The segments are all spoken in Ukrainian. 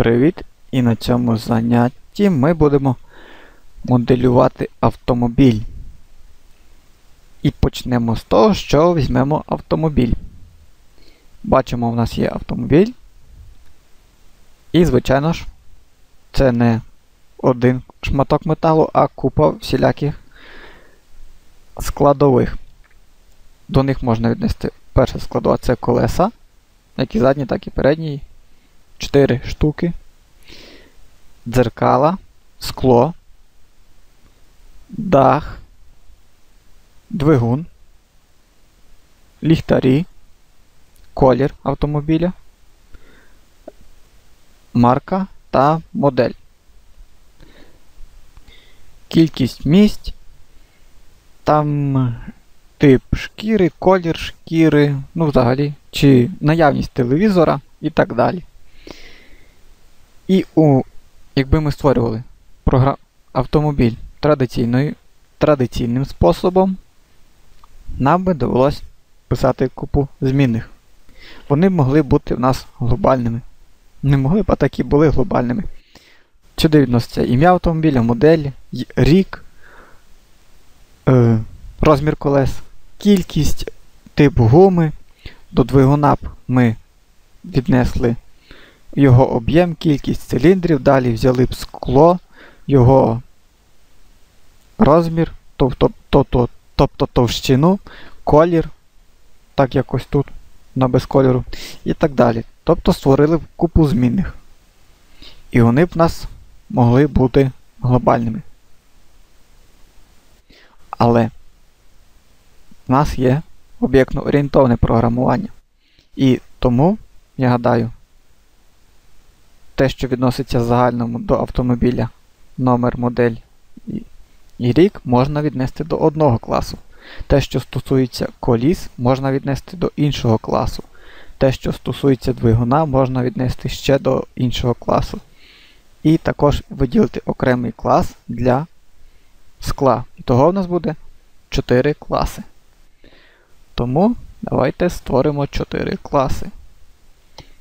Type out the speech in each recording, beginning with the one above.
Привіт! І на цьому занятті ми будемо моделювати автомобіль. І почнемо з того, що візьмемо автомобіль. Бачимо, в нас є автомобіль. І, звичайно ж, це не один шматок металу, а купа всіляких складових. До них можна віднести перша складова це колеса, як і задні, так і передні. 4 штуки, дзеркала, скло, дах, двигун, ліхтарі, колір автомобіля, марка та модель. Кількість місць, там тип шкіри, колір шкіри, ну взагалі, чи наявність телевізора і так далі. І у, якби ми створювали програм... автомобіль традиційною, традиційним способом, нам би довелось писати купу змінних. Вони могли бути в нас глобальними. Не могли б, а такі були глобальними. Сюди відноситься ім'я автомобіля, модель, рік, е, розмір колес, кількість, тип гуми. До двигуна б ми віднесли його об'єм, кількість циліндрів, далі взяли б скло, його розмір, тобто, тобто, тобто товщину, колір, так якось тут, на без кольору, і так далі. Тобто створили б купу змінних. І вони б в нас могли бути глобальними. Але в нас є об'єктно орієнтовне програмування. І тому, я гадаю, те, що відноситься загальному до автомобіля, номер, модель і рік, можна віднести до одного класу. Те, що стосується коліс, можна віднести до іншого класу. Те, що стосується двигуна, можна віднести ще до іншого класу. І також виділити окремий клас для скла. Того в нас буде 4 класи. Тому давайте створимо 4 класи.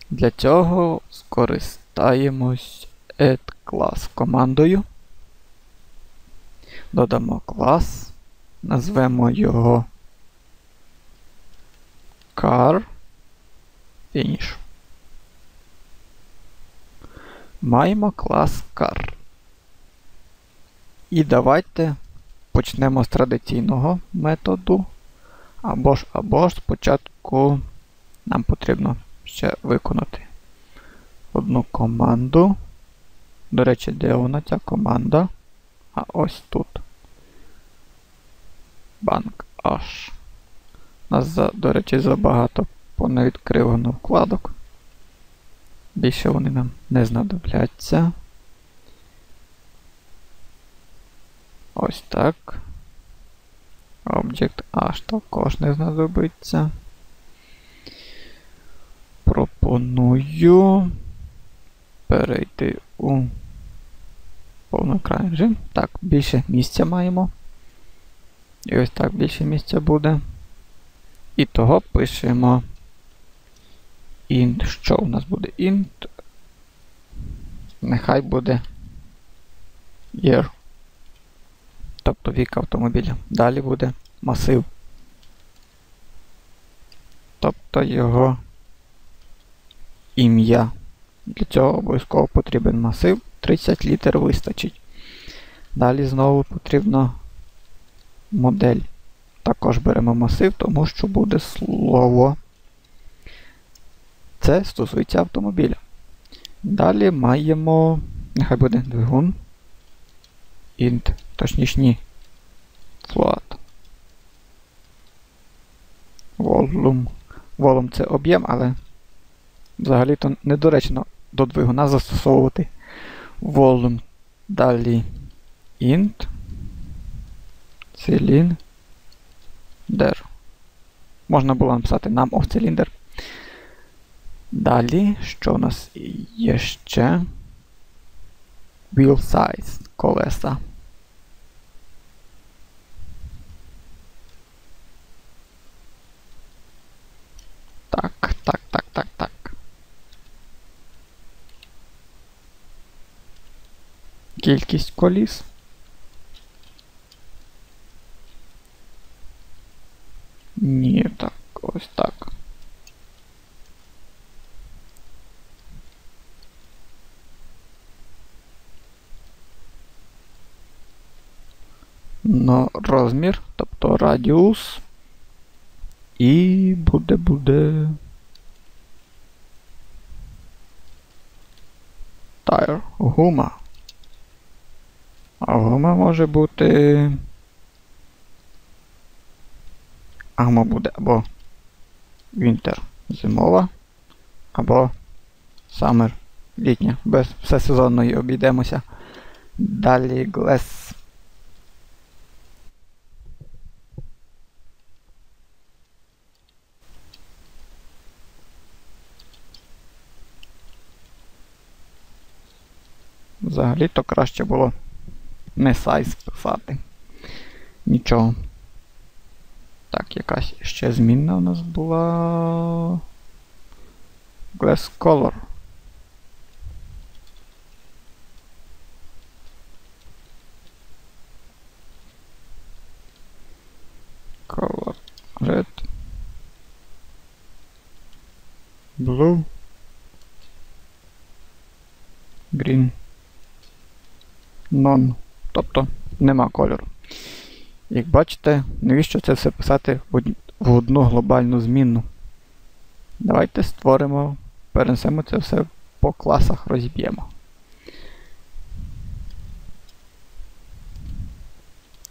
Для цього скористаємося скористаємось add class командою. Додамо клас, назвемо його car finish. Маємо клас car. І давайте почнемо з традиційного методу. Або ж, або ж спочатку нам потрібно ще виконати одну команду. До речі, де вона ця команда? А ось тут. Банк H. Нас, до речі, забагато понавідкривано вкладок. Більше вони нам не знадобляться. Ось так. Object H також не знадобиться. Пропоную перейти у повноекран режим. Так, більше місця маємо. І ось так більше місця буде. І того пишемо int. Що у нас буде int? Нехай буде year. Тобто вік автомобіля. Далі буде масив. Тобто його ім'я. Для цього обов'язково потрібен масив. 30 літер вистачить. Далі знову потрібно модель. Також беремо масив, тому що буде слово. Це стосується автомобіля. Далі маємо. Нехай буде двигун. Int, точніше ні. Float. Volume. Volume це об'єм, але взагалі-то недоречно до двигуна застосовувати volume. Далі int cylinder. Можна було написати нам of cylinder. Далі, що у нас є ще? Wheel size колеса. Так, так. Кількість коліс. Ні, так, ось так. Но розмір, тобто радіус. І буде буде. Tire, гума. А гума може бути. А буде або Winter зимова, або Summer літня. Без всесезонної обійдемося. Далі Glass. Взагалі-то краще було не сайз писати. Нічого. Так, якась ще змінна у нас була. Glass Color. Color Red. Blue. Green. None. Нема кольору. Як бачите, навіщо це все писати в одну глобальну змінну? Давайте створимо, перенесемо це все по класах розіб'ємо.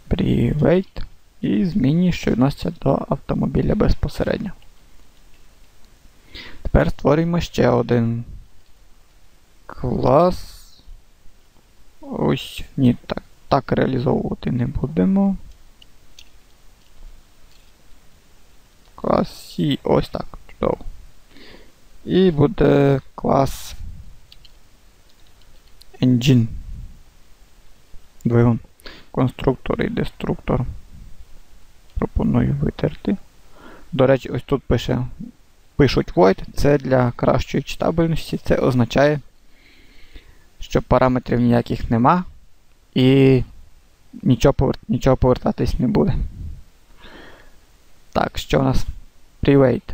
Private і змінні, що відносяться до автомобіля безпосередньо. Тепер створюємо ще один клас. Ось, ні, так, так реалізовувати не будемо. Клас C, ось так. Чудово. І буде клас Engine. Двигун. Конструктор і деструктор. Пропоную витерти. До речі, ось тут пише, пишуть void, це для кращої читабельності. Це означає, що параметрів ніяких нема, і нічого, повер... нічого повертатись не буде. Так, що у нас Private.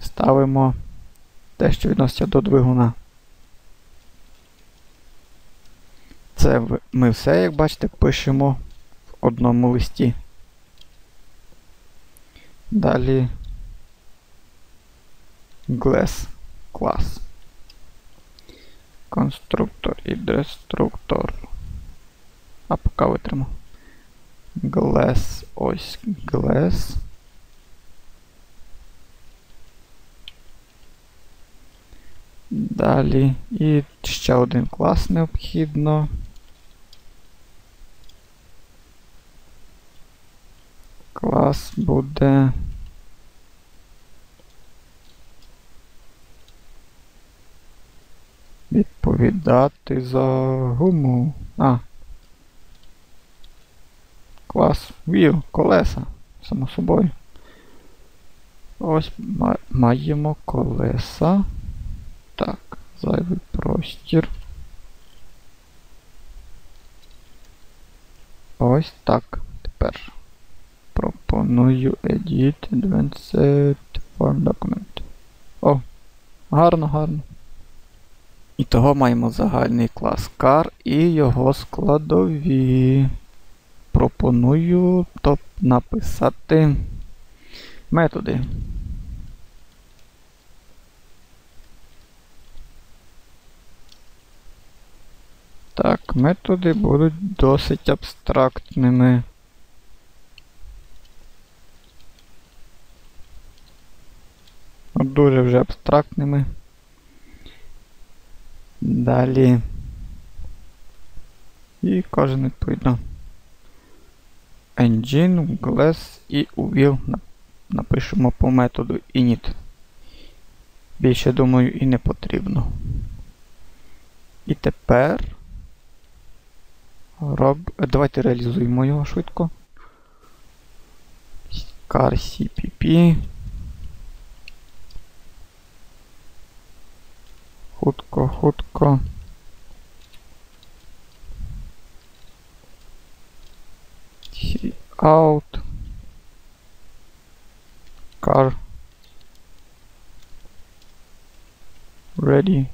Ставимо те, що відноситься до двигуна. Це ми все, як бачите, пишемо в одному листі. Далі Glass клас. Конструктор і деструктор. А поки витриму. Glass, ось Glass. Далі. І ще один клас необхідно. Клас буде. Відповідати за гуму. А. Клас. Вів, колеса. Само собою. Ось маємо колеса. Так, зайвий простір. Ось так. Тепер пропоную Edit Advanced Form Document. О, гарно, гарно. І того маємо загальний клас car і його складові. Пропоную топ написати методи. Так, методи будуть досить абстрактними. Дуже вже абстрактними. Далі. І кожен відповідно. Engine, Glass і Wheel напишемо по методу init. Більше, думаю, і не потрібно. І тепер роб... давайте реалізуємо його швидко. Car CPP. Хутко, хутко. Out. Car. Ready.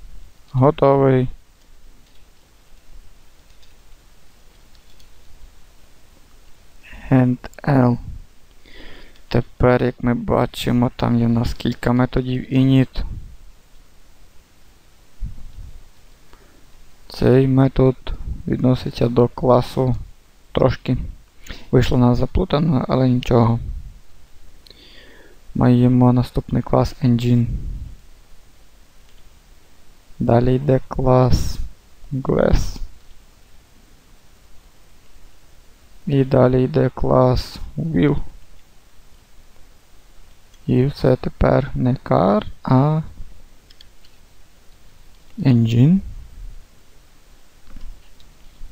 Готовий. And L. Тепер, як ми бачимо, там є в нас кілька методів init. Цей метод відноситься до класу трошки. Вийшло нас заплутано, але нічого. Маємо наступний клас Engine. Далі йде клас Glass. І далі йде клас Wheel. І це тепер не car, а engine.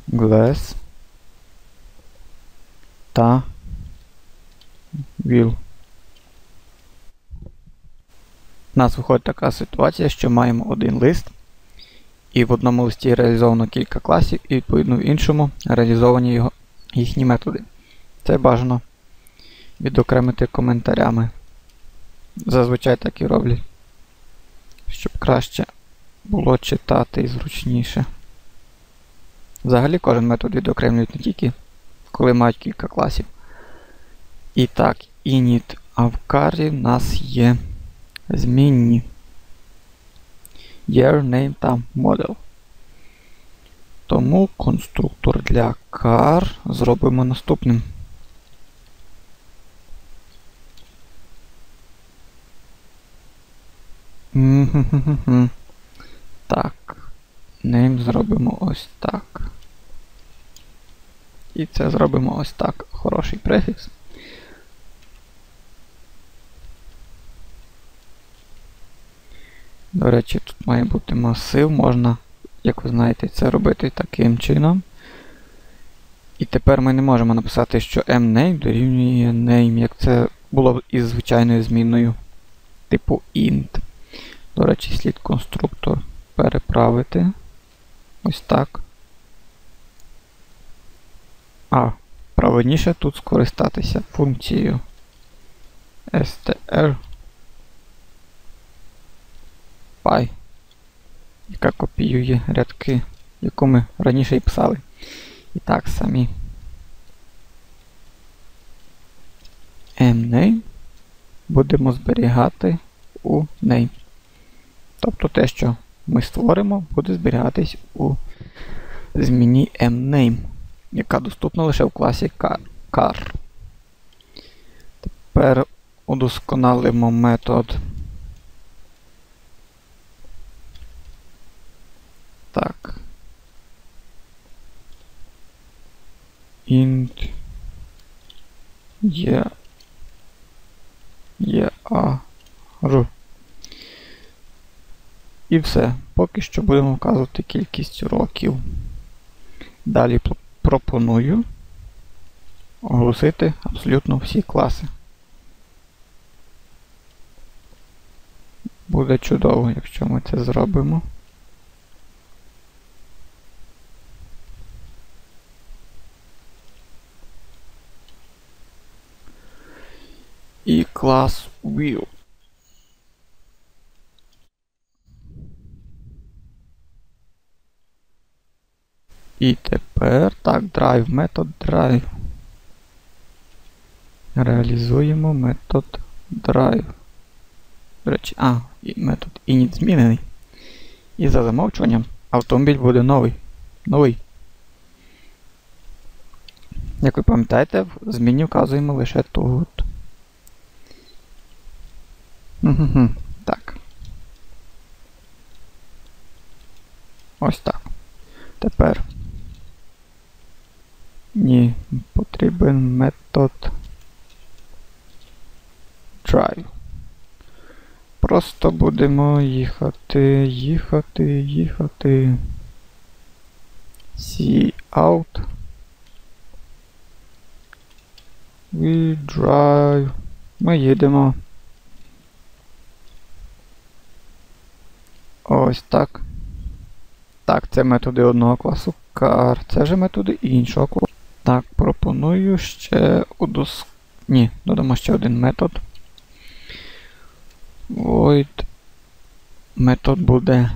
Glass та Wheel. У нас виходить така ситуація, що маємо один лист, і в одному листі реалізовано кілька класів, і відповідно в іншому реалізовані його, їхні методи. Це бажано відокремити коментарями. Зазвичай так і роблять, щоб краще було читати і зручніше. Взагалі кожен метод відокремлюють не тільки коли мають кілька класів. І так, init, а в карі в нас є змінні. Year, name та model. Тому конструктор для car зробимо наступним. Так. Name зробимо ось так. І це зробимо ось так. Хороший префікс. До речі, тут має бути масив, можна, як ви знаєте, це робити таким чином. І тепер ми не можемо написати, що mName дорівнює name, як це було із звичайною зміною типу int. До речі, слід конструктор переправити. Ось так. А, правильніше тут скористатися функцією str яка копіює рядки, яку ми раніше і писали. І так самі mname будемо зберігати у name. Тобто те, що ми створимо, буде зберігатись у зміні mname, яка доступна лише в класі car. Тепер удосконалимо метод. Так. int є є а. І все. Поки що будемо вказувати кількість років. Далі пропоную оголосити абсолютно всі класи. Буде чудово, якщо ми це зробимо. І клас Wheel. І тепер так, drive, метод drive. Реалізуємо метод drive. До речі, а, і метод init змінений. І за замовчуванням автомобіль буде новий. Новий. Як ви пам'ятаєте, в зміні вказуємо лише тут. Так. Ось так. Тепер. Ні, потрібен метод drive. Просто будемо їхати, їхати, їхати. See out. We drive. Ми їдемо. Ось так. Так, це методи одного класу car. Це вже методи іншого класу. Так, пропоную ще удос... Ні, додамо ще один метод. Void. Метод буде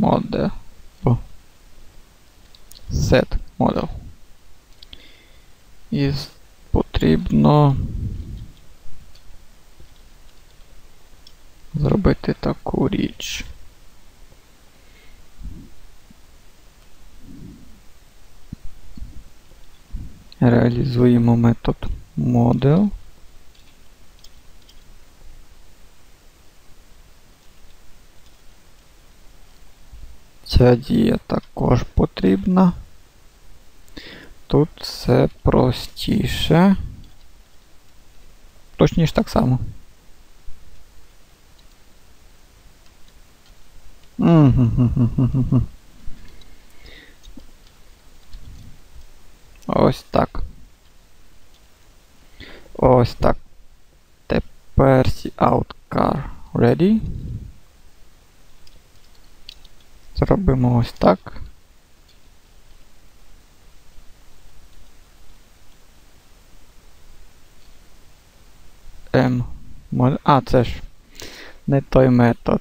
model. Set model. І потрібно зробити таку річ. Реалізуємо метод model. Ця дія також потрібна. Тут все простіше. Точніше так само. Ось так. Ось так. Тепер out car ready. Зробимо ось так. М. А, це ж не той метод.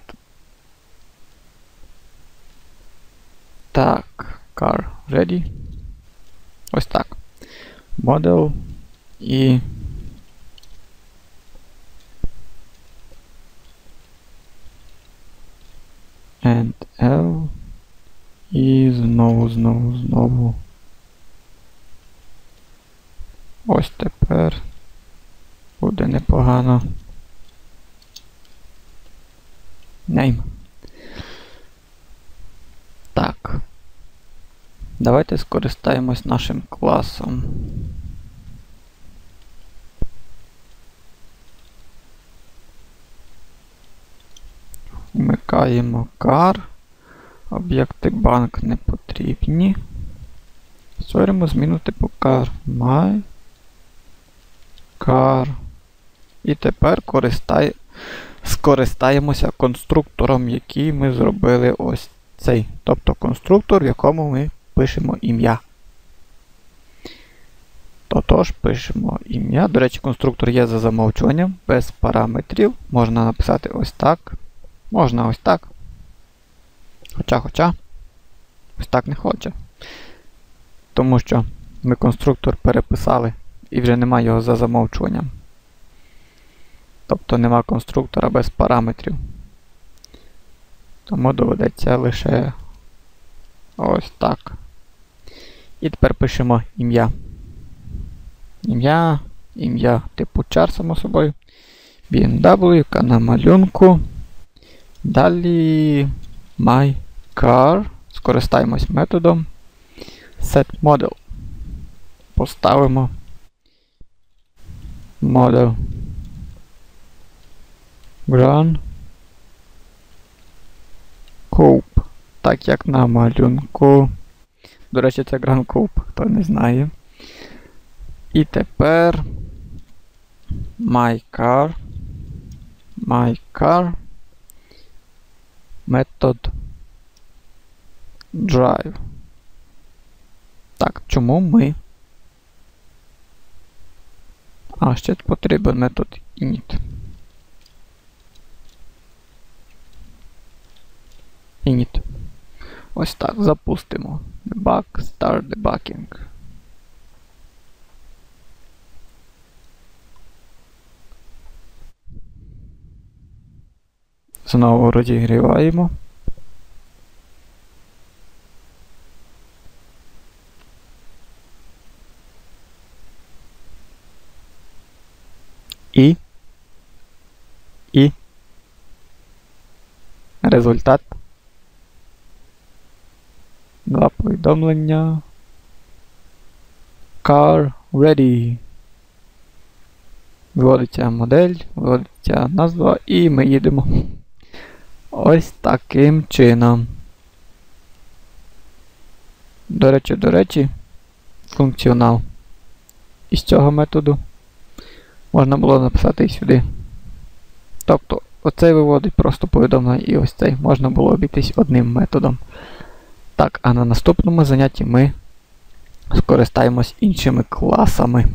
Так, car ready. Ось так. Model і. And L. І знову, знову, знову. Ось тепер буде непогано. Name. Так. Давайте скористаємось нашим класом. Вмикаємо car. Об'єкти банк не потрібні. Створюємо зміну типу car. My car. І тепер користай... скористаємося конструктором, який ми зробили ось цей. Тобто конструктор, в якому ми пишемо ім'я. Тотож пишемо ім'я. До речі, конструктор є за замовчуванням, без параметрів. Можна написати ось так. Можна ось так. Хоча, хоча, ось так не хоче. Тому що ми конструктор переписали і вже немає його за замовчуванням. Тобто нема конструктора без параметрів. Тому доведеться лише ось так. І тепер пишемо ім'я. Ім'я, ім'я типу char, само собою. BMW, яка на малюнку. Далі my car. Скористаємось методом setModel. Поставимо model Grand Coupe. Так як на малюнку. До речі, це Coupe, хто не знає. І тепер my car. My. Метод drive. Так, чому ми? А, ще потрібен метод init. Init. Ось так, запустимо. Debug, start debugging. Знову розігріваємо. І. І. Результат. Два повідомлення. Car ready. Вводиться модель, вводиться назва і ми їдемо. Ось таким чином. До речі, до речі, функціонал. Із цього методу можна було написати і сюди. Тобто, оцей виводить просто повідомлення і ось цей можна було обійтись одним методом. Так, а на наступному занятті ми скористаємось іншими класами.